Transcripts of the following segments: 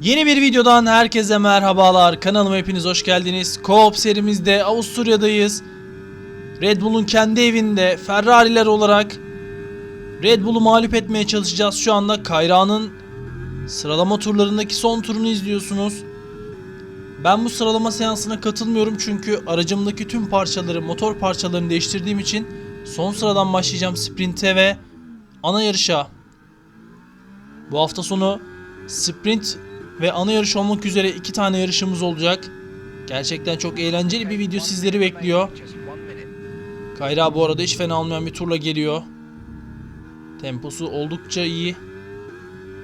Yeni bir videodan herkese merhabalar. Kanalıma hepiniz hoş geldiniz. Co-op serimizde Avusturya'dayız. Red Bull'un kendi evinde Ferrari'ler olarak Red Bull'u mağlup etmeye çalışacağız. Şu anda Kayra'nın sıralama turlarındaki son turunu izliyorsunuz. Ben bu sıralama seansına katılmıyorum çünkü aracımdaki tüm parçaları, motor parçalarını değiştirdiğim için son sıradan başlayacağım sprinte ve ana yarışa. Bu hafta sonu sprint ve ana yarış olmak üzere iki tane yarışımız olacak. Gerçekten çok eğlenceli bir video sizleri bekliyor. Kayra bu arada hiç fena olmayan bir turla geliyor. Temposu oldukça iyi.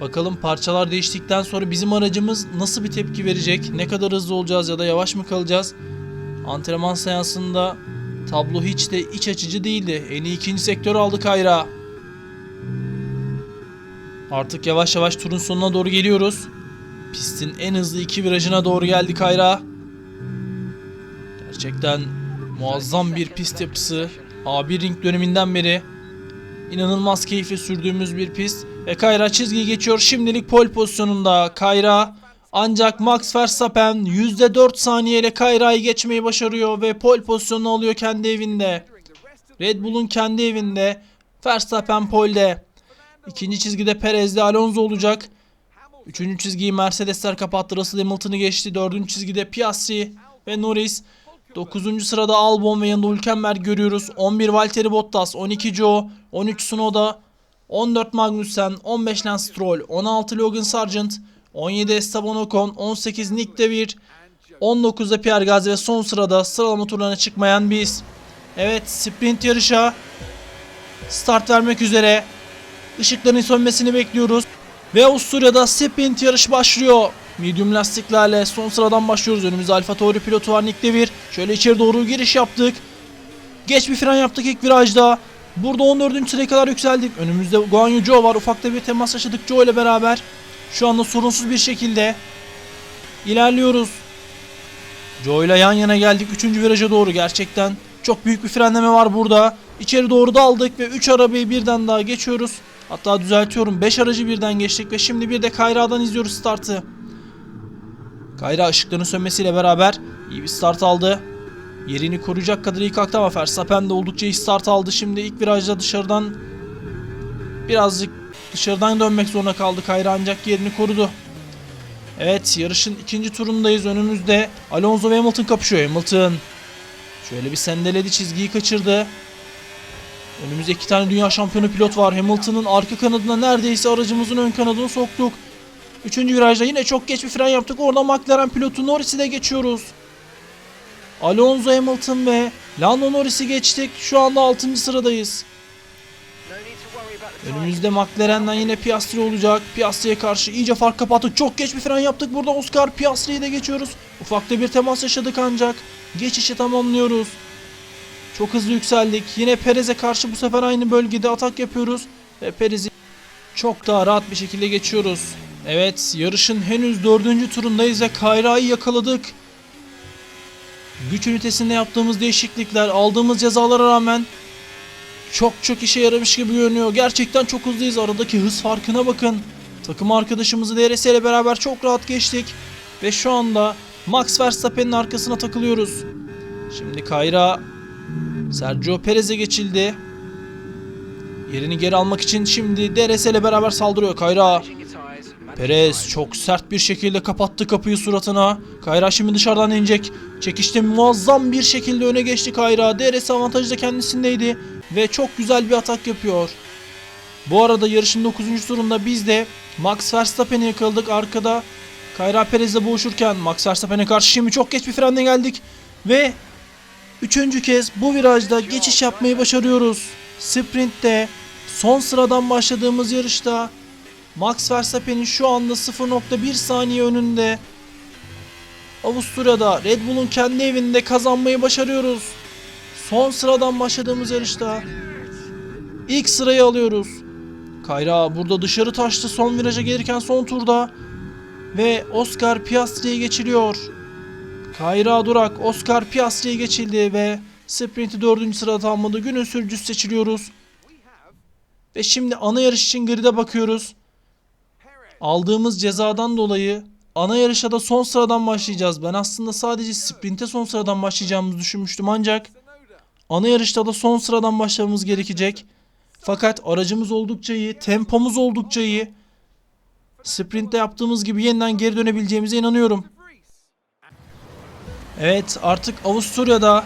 Bakalım parçalar değiştikten sonra bizim aracımız nasıl bir tepki verecek? Ne kadar hızlı olacağız ya da yavaş mı kalacağız? Antrenman seansında tablo hiç de iç açıcı değildi. En iyi ikinci sektör aldı Kayra. Artık yavaş yavaş turun sonuna doğru geliyoruz. Pistin en hızlı iki virajına doğru geldi Kayra. Gerçekten muazzam bir pist yapısı. A1 ring döneminden beri inanılmaz keyifli sürdüğümüz bir pist. Ve Kayra çizgiyi geçiyor. Şimdilik pole pozisyonunda Kayra. Ancak Max Verstappen %4 saniyeyle Kayra'yı geçmeyi başarıyor ve pole pozisyonunu alıyor kendi evinde. Red Bull'un kendi evinde Verstappen pole'de. İkinci çizgide Perez'de Alonso olacak. Üçüncü çizgiyi Mercedesler kapattı. Russell Hamilton'ı geçti. Dördüncü çizgide Piastri ve Norris. Dokuzuncu sırada Albon ve yanında Hülkenberg görüyoruz. 11 Valtteri Bottas, 12 Joe, 13 Tsunoda, 14 Magnussen, 15 Lance Stroll, 16 Logan Sargent, 17 Esteban Ocon, 18 Nick De Vries, 19'da Pierre Gasly ve son sırada sıralama turlarına çıkmayan biz. Evet sprint yarışa start vermek üzere. Işıkların sönmesini bekliyoruz. Ve Avusturya'da sprint yarış başlıyor. Medium lastiklerle son sıradan başlıyoruz. Önümüzde Alfa Tauri pilotu var Nick De Vries. Şöyle içeri doğru giriş yaptık. Geç bir fren yaptık ilk virajda. Burada 14. sıraya kadar yükseldik. Önümüzde Guan Yu Zhou var. Ufakta bir temas yaşadık Zhou ile beraber. Şu anda sorunsuz bir şekilde ilerliyoruz. Zhou ile yan yana geldik 3. viraja doğru. Gerçekten çok büyük bir frenleme var burada. İçeri doğru daldık ve 3 arabayı birden daha geçiyoruz. Hatta düzeltiyorum 5 aracı birden geçtik ve şimdi bir de Kayra'dan izliyoruz startı. Kayra ışıkların sönmesiyle beraber iyi bir start aldı. Yerini koruyacak kadar iyi kalktı ama Verstappen de oldukça iyi start aldı. Şimdi ilk virajda dışarıdan birazcık dışarıdan dönmek zorunda kaldı Kayra ancak yerini korudu. Evet yarışın ikinci turundayız. Önümüzde Alonso ve Hamilton kapışıyor. Hamilton şöyle bir sendeledi çizgiyi kaçırdı. Önümüzde iki tane dünya şampiyonu pilot var. Hamilton'ın arka kanadına neredeyse aracımızın ön kanadını soktuk. Üçüncü virajda yine çok geç bir fren yaptık. Orada McLaren pilotu Norris'i de geçiyoruz. Alonso Hamilton ve Lando Norris'i geçtik. Şu anda 6. sıradayız. Önümüzde McLaren'den yine Piastri olacak. Piastri'ye karşı iyice fark kapattık. Çok geç bir fren yaptık. Burada Oscar Piastri'yi de geçiyoruz. Ufakta bir temas yaşadık ancak geçişi tamamlıyoruz. Çok hızlı yükseldik. Yine Perez'e karşı bu sefer aynı bölgede atak yapıyoruz. Ve Perez'i çok daha rahat bir şekilde geçiyoruz. Evet yarışın henüz dördüncü turundayız ve Kayra'yı yakaladık. Güç ünitesinde yaptığımız değişiklikler, aldığımız cezalara rağmen çok çok işe yaramış gibi görünüyor. Gerçekten çok hızlıyız. Aradaki hız farkına bakın. Takım arkadaşımızı DRS ile beraber çok rahat geçtik. Ve şu anda Max Verstappen'in arkasına takılıyoruz. Şimdi Kayra Sergio Perez'e geçildi. Yerini geri almak için şimdi DRS ile beraber saldırıyor Kayra. Perez çok sert bir şekilde kapattı kapıyı suratına. Kayra şimdi dışarıdan inecek. Çekişte muazzam bir şekilde öne geçti Kayra. DRS avantajı da kendisindeydi. Ve çok güzel bir atak yapıyor. Bu arada yarışın 9. turunda biz de Max Verstappen'i yakaladık arkada. Kayra Perez'le boğuşurken Max Verstappen'e karşı şimdi çok geç bir frenle geldik. Ve Üçüncü kez bu virajda geçiş yapmayı başarıyoruz. Sprint'te son sıradan başladığımız yarışta Max Verstappen'in şu anda 0.1 saniye önünde. Avusturya'da Red Bull'un kendi evinde kazanmayı başarıyoruz. Son sıradan başladığımız yarışta ilk sırayı alıyoruz. Kayra burada dışarı taştı son viraja gelirken son turda ve Oscar Piastri'ye geçiliyor. Kayra Durak, Oscar Piastri'ye geçildi ve sprinti 4. sırada tamamladı. Günün sürücüsü seçiliyoruz. Ve şimdi ana yarış için grid'e bakıyoruz. Aldığımız cezadan dolayı ana yarışa da son sıradan başlayacağız. Ben aslında sadece sprinte son sıradan başlayacağımızı düşünmüştüm ancak ana yarışta da son sıradan başlamamız gerekecek. Fakat aracımız oldukça iyi, tempomuz oldukça iyi. Sprintte yaptığımız gibi yeniden geri dönebileceğimize inanıyorum. Evet artık Avusturya'da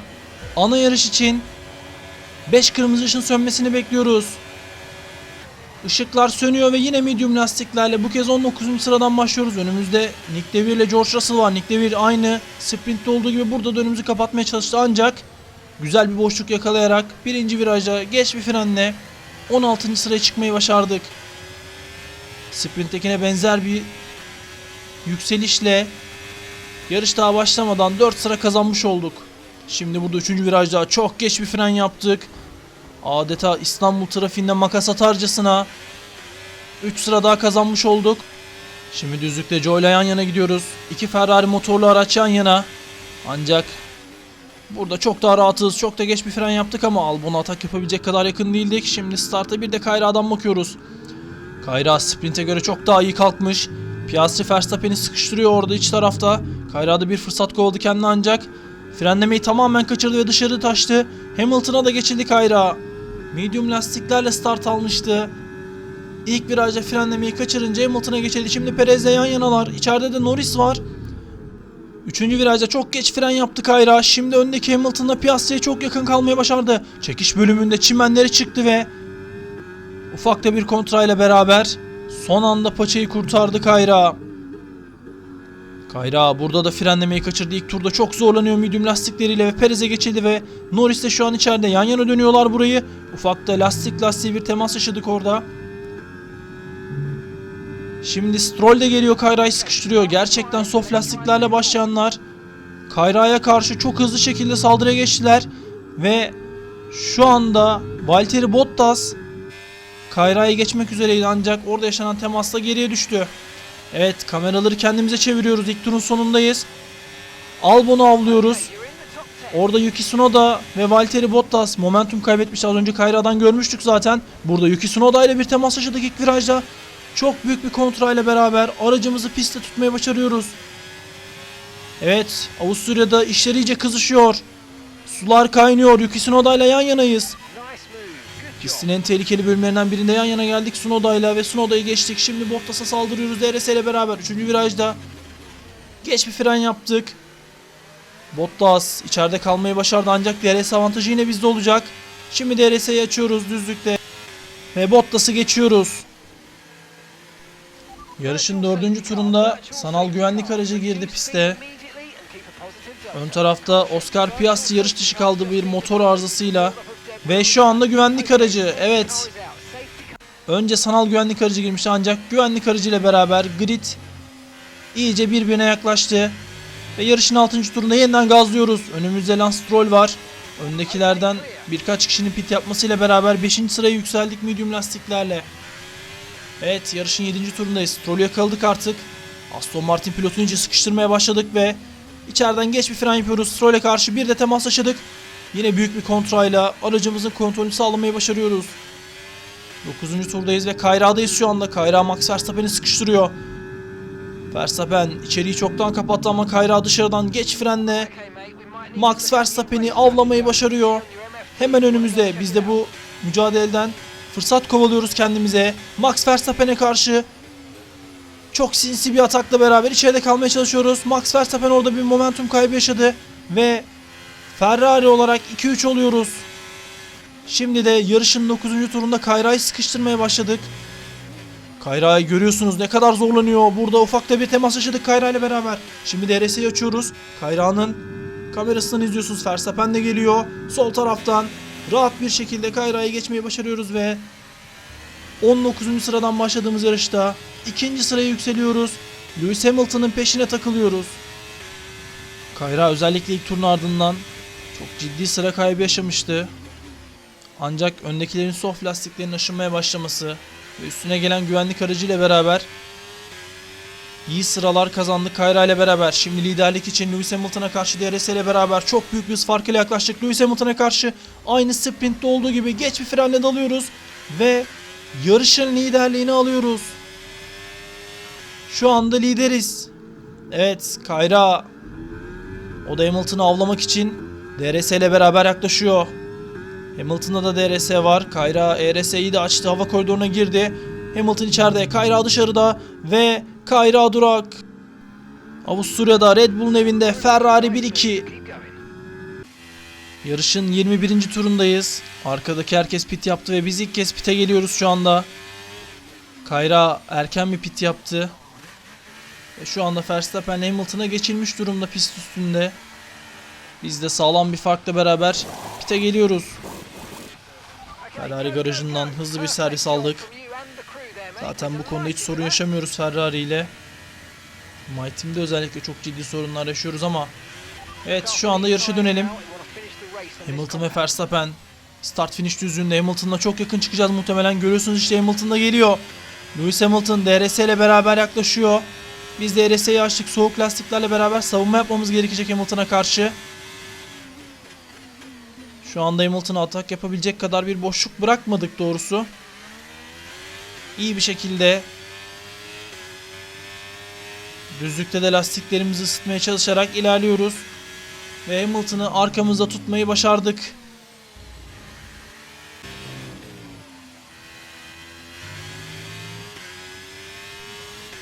ana yarış için 5 kırmızı ışın sönmesini bekliyoruz. Işıklar sönüyor ve yine medium lastiklerle bu kez 19. sıradan başlıyoruz. Önümüzde Nick DeVere ile George Russell var. Nick DeVere aynı sprintte olduğu gibi burada da önümüzü kapatmaya çalıştı ancak güzel bir boşluk yakalayarak birinci virajda geç bir frenle 16. sıraya çıkmayı başardık. Sprint'tekine benzer bir yükselişle yarış daha başlamadan 4 sıra kazanmış olduk. Şimdi burada 3. virajda çok geç bir fren yaptık. Adeta İstanbul trafiğinde makas atarcasına 3 sıra daha kazanmış olduk. Şimdi düzlükte Joe ile yan yana gidiyoruz. İki Ferrari motorlu araç yan yana. Ancak burada çok daha rahatız. Çok da geç bir fren yaptık ama Albon'a atak yapabilecek kadar yakın değildik. Şimdi starta bir de Kayra'dan bakıyoruz. Kayra sprinte göre çok daha iyi kalkmış. Piastri Verstappen'i sıkıştırıyor orada iç tarafta. Kayra da bir fırsat kovaladı kendine ancak frenlemeyi tamamen kaçırdı ve dışarı taştı. Hamilton'a da geçildi Kayra. Medium lastiklerle start almıştı. İlk virajda frenlemeyi kaçırınca Hamilton'a geçildi. Şimdi Perez'le yan yanalar. İçeride de Norris var. Üçüncü virajda çok geç fren yaptı Kayra. Şimdi öndeki Hamilton'la Piastri'ye çok yakın kalmayı başardı. Çekiş bölümünde çimenleri çıktı ve ufak da bir kontrayla beraber son anda paçayı kurtardı Kayra. Kayra burada da frenlemeyi kaçırdı. İlk turda çok zorlanıyor medium lastikleriyle ve Perez'e geçildi ve Norris de şu an içeride. Yan yana dönüyorlar burayı. Ufakta lastik lastiği bir temas yaşadık orada. Şimdi Stroll de geliyor Kayra'yı sıkıştırıyor. Gerçekten soft lastiklerle başlayanlar Kayra'ya karşı çok hızlı şekilde saldırıya geçtiler. Ve şu anda Valtteri Bottas Kayra'yı geçmek üzereydi ancak orada yaşanan temasla geriye düştü. Evet kameraları kendimize çeviriyoruz. İlk turun sonundayız. Albon'u avlıyoruz. Orada Yuki Tsunoda ve Valtteri Bottas momentum kaybetmiş. Az önce Kayra'dan görmüştük zaten. Burada Yuki Tsunoda ile bir temas yaşadık ilk virajda. Çok büyük bir kontra ile beraber aracımızı pistte tutmayı başarıyoruz. Evet Avusturya'da işler iyice kızışıyor. Sular kaynıyor. Yuki Tsunoda ile yan yanayız. Pistin en tehlikeli bölümlerinden birinde yan yana geldik Sunoda'yla ve Sunoda'yı geçtik. Şimdi Bottas'a saldırıyoruz DRS ile beraber. Üçüncü virajda geç bir fren yaptık. Bottas içeride kalmayı başardı ancak DRS avantajı yine bizde olacak. Şimdi DRS'yi açıyoruz düzlükte. Ve Bottas'ı geçiyoruz. Yarışın dördüncü turunda sanal güvenlik aracı girdi piste. Ön tarafta Oscar Piastri yarış dışı kaldı bir motor arızasıyla. Ve şu anda güvenlik aracı. Evet. Önce sanal güvenlik aracı girmişti ancak güvenlik aracı ile beraber grid iyice birbirine yaklaştı. Ve yarışın 6. turunda yeniden gazlıyoruz. Önümüzde Lance Stroll var. Öndekilerden birkaç kişinin pit yapmasıyla beraber 5. sıraya yükseldik medium lastiklerle. Evet yarışın 7. turundayız. Stroll'ü yakaladık artık. Aston Martin pilotunu iyice sıkıştırmaya başladık ve içeriden geç bir fren yapıyoruz. Stroll'e karşı bir de temas yaşadık. Yine büyük bir kontrayla aracımızın kontrolünü sağlamayı başarıyoruz. 9. turdayız ve Kayra'dayız şu anda. Kayra Max Verstappen'i sıkıştırıyor. Verstappen içeriği çoktan kapattı ama Kayra dışarıdan geç frenle Max Verstappen'i avlamayı başarıyor. Hemen önümüzde biz de bu mücadeleden fırsat kovalıyoruz kendimize. Max Verstappen'e karşı çok sinsi bir atakla beraber içeride kalmaya çalışıyoruz. Max Verstappen orada bir momentum kaybı yaşadı ve Ferrari olarak 2-3 oluyoruz. Şimdi de yarışın 9. turunda Kayra'yı sıkıştırmaya başladık. Kayra'yı görüyorsunuz ne kadar zorlanıyor. Burada ufakta bir temas yaşadık Kayra ile beraber. Şimdi DRS'yi açıyoruz. Kayra'nın kamerasından izliyorsunuz. Verstappen de geliyor. Sol taraftan rahat bir şekilde Kayra'yı geçmeyi başarıyoruz ve 19. sıradan başladığımız yarışta ikinci sıraya yükseliyoruz. Lewis Hamilton'ın peşine takılıyoruz. Kayra özellikle ilk turun ardından çok ciddi sıra kaybı yaşamıştı. Ancak öndekilerin soft lastiklerin aşınmaya başlaması ve üstüne gelen güvenlik aracıyla beraber iyi sıralar kazandık Kayra ile beraber. Şimdi liderlik için Lewis Hamilton'a karşı DRS ile beraber çok büyük bir fark ile yaklaştık. Lewis Hamilton'a karşı aynı sprintte olduğu gibi geç bir frenle dalıyoruz ve yarışın liderliğini alıyoruz. Şu anda lideriz. Evet Kayra. O da Hamilton'ı avlamak için DRS ile beraber yaklaşıyor. Hamilton'da da DRS var. Kayra ERS'yi de açtı. Hava koridoruna girdi. Hamilton içeride. Kayra dışarıda. Ve Kayra durak. Avusturya'da Red Bull'un evinde Ferrari 1-2. Yarışın 21. turundayız. Arkadaki herkes pit yaptı ve biz ilk kez pite geliyoruz şu anda. Kayra erken bir pit yaptı. Ve şu anda Verstappen Hamilton'a geçilmiş durumda pist üstünde. Biz de sağlam bir farkla beraber pite geliyoruz. Ferrari garajından hızlı bir servis aldık. Zaten bu konuda hiç sorun yaşamıyoruz Ferrari ile. My Team'de özellikle çok ciddi sorunlar yaşıyoruz ama Evet şu anda yarışa dönelim. Hamilton ve Verstappen start finish düzlüğünde Hamilton'la çok yakın çıkacağız muhtemelen. Görüyorsunuz işte Hamilton da geliyor. Lewis Hamilton DRS ile beraber yaklaşıyor. Biz DRS'yi açtık. Soğuk lastiklerle beraber savunma yapmamız gerekecek Hamilton'a karşı. Şu anda Hamilton'a atak yapabilecek kadar bir boşluk bırakmadık doğrusu. İyi bir şekilde düzlükte de lastiklerimizi ısıtmaya çalışarak ilerliyoruz. Ve Hamilton'ı arkamızda tutmayı başardık.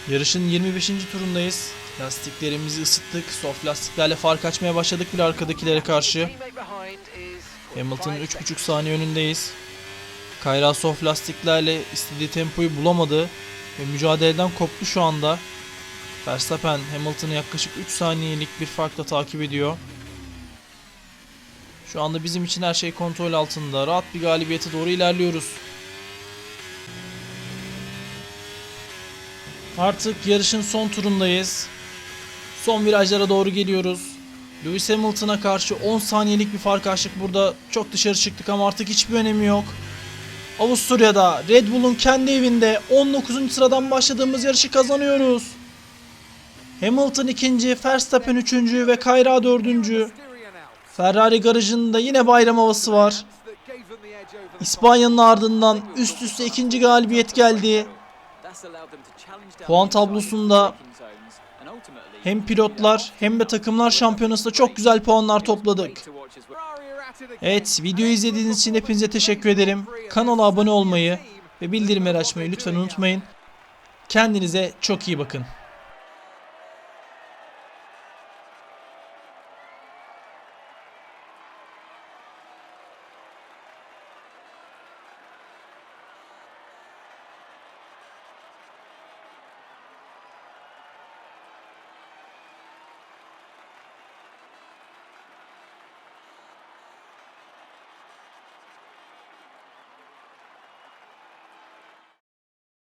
Yarışın 25. turundayız. Lastiklerimizi ısıttık. Soft lastiklerle fark açmaya başladık bile arkadakilere karşı. Hamilton'ın 3,5 saniye önündeyiz. Kayra soft lastiklerle istediği tempoyu bulamadı ve mücadeleden koptu şu anda. Verstappen Hamilton'ı yaklaşık 3 saniyelik bir farkla takip ediyor. Şu anda bizim için her şey kontrol altında. Rahat bir galibiyete doğru ilerliyoruz. Artık yarışın son turundayız. Son virajlara doğru geliyoruz. Lewis Hamilton'a karşı 10 saniyelik bir fark açtık. Burada çok dışarı çıktık ama artık hiçbir önemi yok. Avusturya'da Red Bull'un kendi evinde 19. sıradan başladığımız yarışı kazanıyoruz. Hamilton ikinci, Verstappen üçüncü ve Kayra dördüncü. Ferrari garajında yine bayram havası var. İspanya'nın ardından üst üste ikinci galibiyet geldi. Puan tablosunda Hem pilotlar hem de takımlar şampiyonasında çok güzel puanlar topladık. Evet videoyu izlediğiniz için hepinize teşekkür ederim. Kanala abone olmayı ve bildirimleri açmayı lütfen unutmayın. Kendinize çok iyi bakın.